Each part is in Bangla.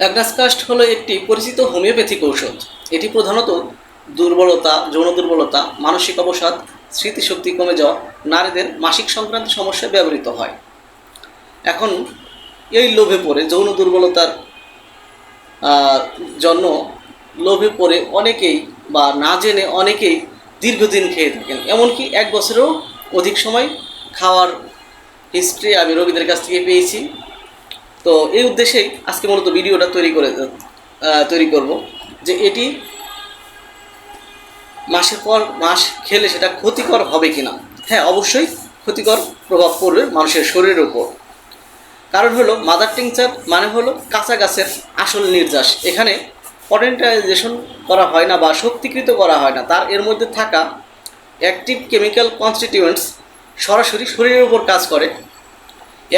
অ্যাগনাসকাস্ট হলো একটি পরিচিত হোমিওপ্যাথিক ঔষধ এটি প্রধানত দুর্বলতা, যৌন দুর্বলতা, মানসিক অবসাদ, স্মৃতিশক্তি কমে যাওয়া, নারীদের মাসিক সংক্রান্ত সমস্যায় ব্যবহৃত হয়। এখন এই লোভে পড়ে, যৌন দুর্বলতার জন্য লোভে পড়ে অনেকেই বা না জেনে অনেকেই দীর্ঘদিন খেয়ে থাকেন। এমনকি এক বছরেও অধিক সময় খাওয়ার হিস্ট্রি আমি রোগীদের কাছ থেকে পেয়েছি। তো এই উদ্দেশ্যেই আজকে মূলত ভিডিওটা তৈরি করে তৈরি করব যে এটি মাসের পর মাস খেলে সেটা ক্ষতিকর হবে কি না হ্যাঁ অবশ্যই ক্ষতিকর প্রভাব পড়বে মানুষের শরীরের উপর। কারণ হলো মাদার টিংচার মানে হলো কাঁচা গাছের আসল নির্যাস। এখানে পটেন্টাইজেশন করা হয় না বা শক্তিকৃত করা হয় না। তার এর মধ্যে থাকা অ্যাক্টিভ কেমিক্যাল কনস্টিটিউয়েন্টস সরাসরি শরীরের উপর কাজ করে।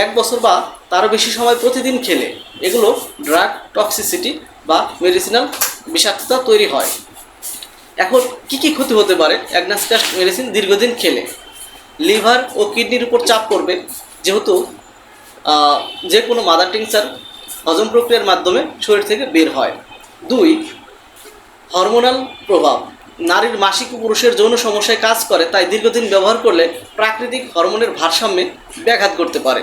এক বছর বা তারও বেশি সময় প্রতিদিন খেলে। এগুলো ড্রাগ টক্সিসিটি বা মেডিসিনাল বিষাক্ততা তৈরি হয়। এখন কি কি ক্ষতি হতে পারে? অ্যাগনাস্টাস মেডিসিন দীর্ঘদিন খেলে। লিভার ও কিডনির উপর চাপ পড়বে। যেহেতু যে কোনো মাদার টিংচার হজম প্রক্রিয়ার মাধ্যমে শরীর থেকে বের হয়। দুই হরমোনাল প্রভাব। নারীর মাসিক পুরুষের যৌন সমস্যায় কাজ করে, তাই দীর্ঘদিন ব্যবহার করলে প্রাকৃতিক হরমোনের ভারসাম্যে ব্যাঘাত করতে পারে।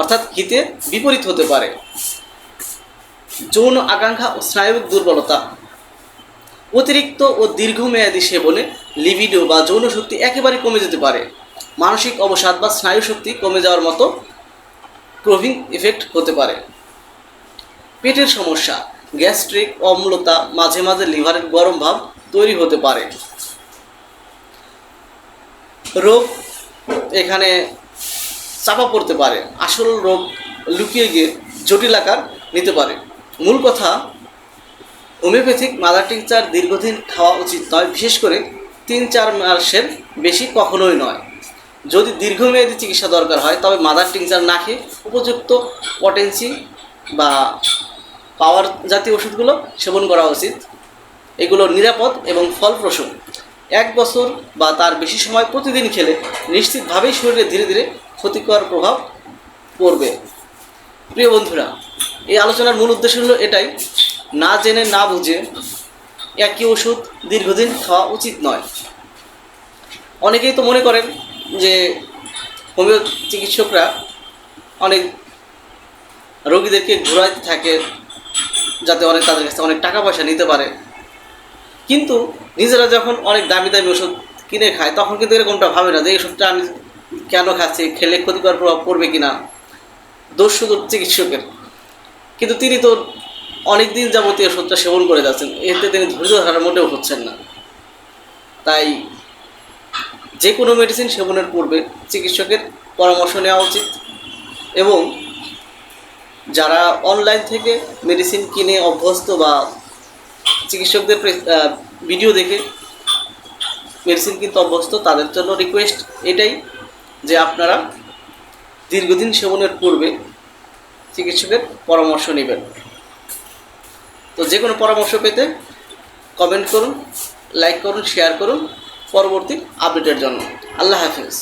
অর্থাৎ হিতে বিপরীত হতে পারে। যৌন আকাঙ্ক্ষা ও স্নায়বিক দুর্বলতা। অতিরিক্ত ও দীর্ঘমেয়াদী সেবনে লিবিডো বা যৌন শক্তি একেবারে কমে যেতে পারে। মানসিক অবসাদ বা স্নায়ু শক্তি কমে যাওয়ার মতো ক্রোভিং ইফেক্ট হতে পারে। পেটের সমস্যা গ্যাস্ট্রিক অম্লতা, মাঝে মাঝে লিভারের গরম ভাব তৈরি হতে পারে। রোগ এখানে চাপা পড়তে পারে, আসল রোগ লুকিয়ে গিয়ে জটিল আকার নিতে পারে। মূল কথা, হোমিওপ্যাথিক মাদার টিংচার দীর্ঘদিন খাওয়া উচিত নয়, বিশেষ করে তিন চার মাসের বেশি কখনোই নয়। যদি দীর্ঘমেয়াদী চিকিৎসা দরকার হয়, তবে মাদার টিংচার না খেয়ে উপযুক্ত পটেন্সি বা পাওয়ার জাতীয় ওষুধগুলো সেবন করা উচিত। এগুলো নিরাপদ এবং ফলপ্রসূ। এক বছর বা তার বেশি সময় প্রতিদিন খেলে, নিশ্চিতভাবেই শরীরে ধীরে ধীরে ক্ষতিকর প্রভাব পড়বে। প্রিয় বন্ধুরা, এই আলোচনার মূল উদ্দেশ্য হলো এটাই, না জেনে না বুঝে একই ওষুধ দীর্ঘদিন খাওয়া উচিত নয়। অনেকেই তো মনে করেন যে হোমিও চিকিৎসকরা অনেক রোগীদেরকে ঘোরাইতে থাকে, যাতে অনেক তাদের কাছে অনেক টাকা পয়সা নিতে পারে। কিন্তু নিজেরা যখন অনেক দামি দামি ওষুধ কিনে খায়, তখন কিন্তু এরকমটা ভাবে না যে এই ওষুধটা আমি কেন খাচ্ছি, খেলে ক্ষতিকর প্রভাব পড়বে কি না দোষ শুধু চিকিৎসকের। কিন্তু তিনি তো অনেক দিন যাবতীয় ওষুধটা সেবন করে যাচ্ছেন, এতে তিনি ধৈর্য ধারার মোটেও হচ্ছেন না। তাই যে কোনো মেডিসিন সেবনের পূর্বে চিকিৎসকের পরামর্শ নেওয়া উচিত এবং যারা অনলাইন থেকে মেডিসিন কিনে অভ্যস্ত বা চিকিৎসকদের ভিডিও দেখে মেডিসিন কিন্তু অভ্যস্ত, তাদের জন্য রিকোয়েস্ট এটাই যে আপনারা দীর্ঘদিন সেবনের পূর্বে চিকিৎসকের পরামর্শ নেবেন। তো যে কোনো পরামর্শ পেতে কমেন্ট করুন লাইক করুন শেয়ার করুন। পরবর্তী আপডেটের জন্য। আল্লাহ হাফিজ।